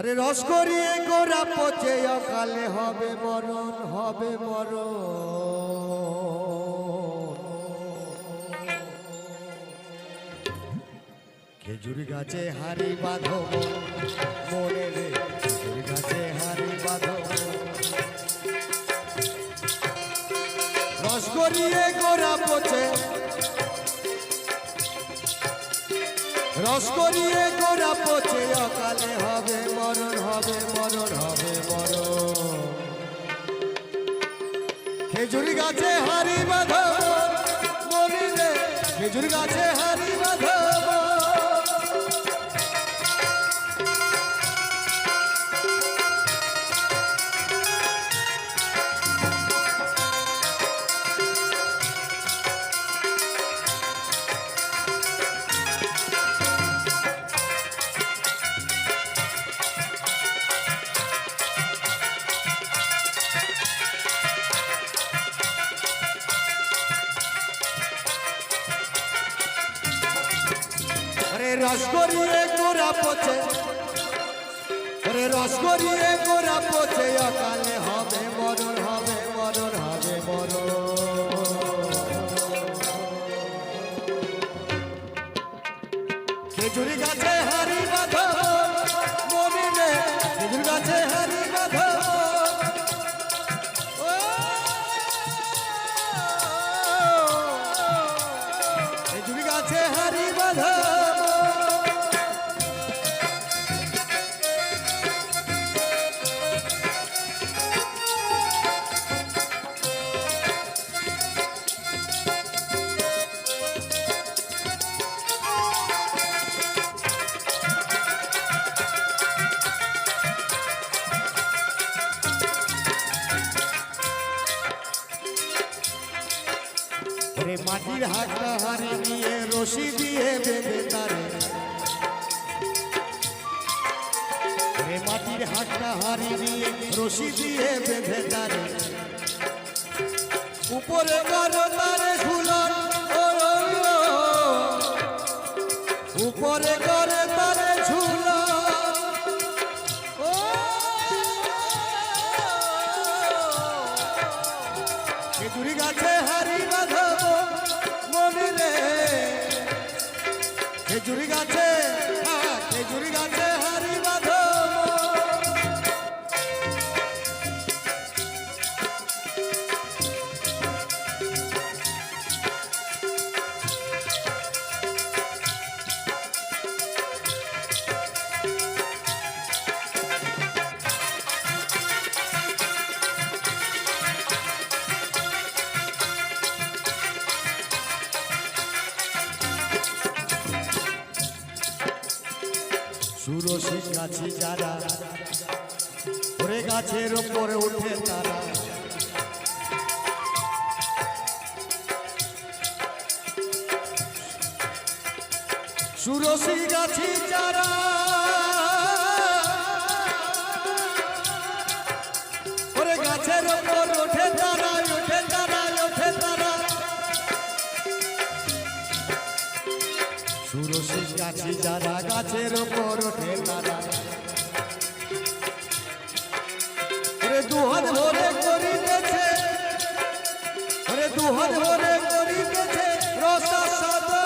আরে রস করিয়ে গোরা পচে অকালে হবে মরণ হবে মরণ। খেজুর গাছে হারি বাঁধো, মনে রে খেজুর গাছে হারি বাঁধো। রস করিয়ে গোরা পচে রস করিয়ে গোড়া পচে অকালে হবে, মরণ হবে মরণ হবে, মরণ। খেজুর গাছে হারি বাঁধ খেজুর গাছে হারি আরে রস করিয়ে গোরা পচে। আরে রস করিয়ে গোরা পচে, অকালে হবে মরণ হবে মরণ হবে মরণ। খেজুরি গাছে রে মাটির হাঁটা হারি নিয়ে রশি দিয়ে বেঁধে তারে। মাটির হাঁটা হারি নিয়ে রশি দিয়ে বেঁধে তারে। উপরে করো তারে ঝুলন। উপরে করে তারে ঝুলন। খেজুরি গাছে হারি বাঁধব খেজুরি গাছে। সুরসী গাছি যারা ওরে গাছের ওপরে উঠে তারা। সুরসী গাছি যারা ওরে গাছের ওপর যারা গাছের ওপর ওঠে তারা। দুহাত ভরে করিতেছে দুহাত ভরে করিতেছে, রসা সাদা।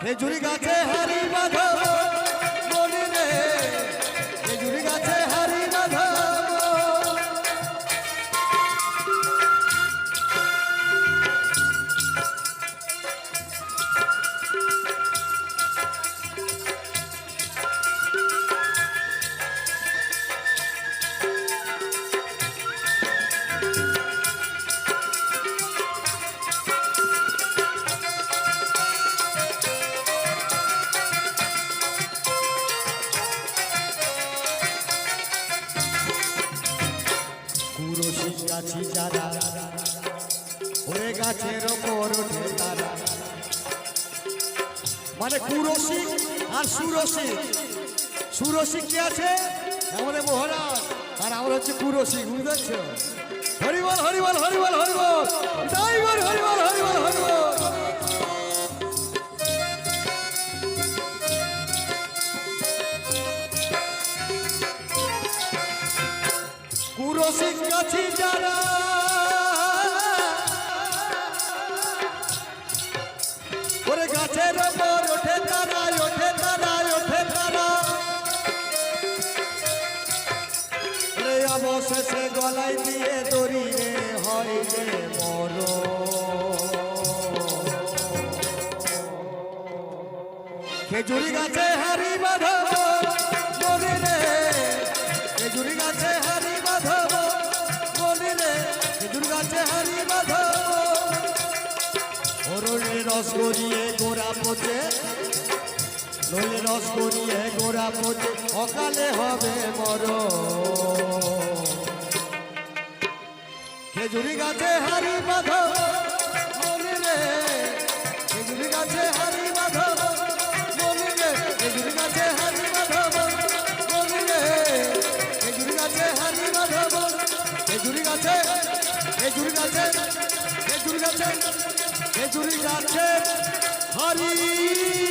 খেজুরি গাছে হারি বাঁধো। গাছি যারা, ওরে গাছের ওপর ওঠে তারা। মানে কুরসি আর সুরসি। সুরসি কে আছে? আমাদের মহারাজ। আর আমার হচ্ছে কুরসি, বুঝেছ? Horrible horrible horrible horrible. Driver horrible horrible horrible. কুরসি কাছি গাছের ওপর ওঠে তারা ওঠে তারা ওঠে তারা। রে অবশেষে গলায় দিয়ে দড়ি রে হয় রে মর খেজুরি গাছে হারি বাঁধব বলি রে খেজুরি গাছে হারি রস গড়িয়ে গোড়া পচে। নইলে রস গড়িয়ে গোড়া পচে, অকালে হবে মর খেজুরি গাছে হারি বলি রে খেজুরি গাছে হারি খেজুরি গাছে হারি বাঁধব বলি রে গাছে হারি বাঁধব খেজুরি গাছে খেজুরি গাছে খেজুরি গাছে খেজুরি গাছে হারি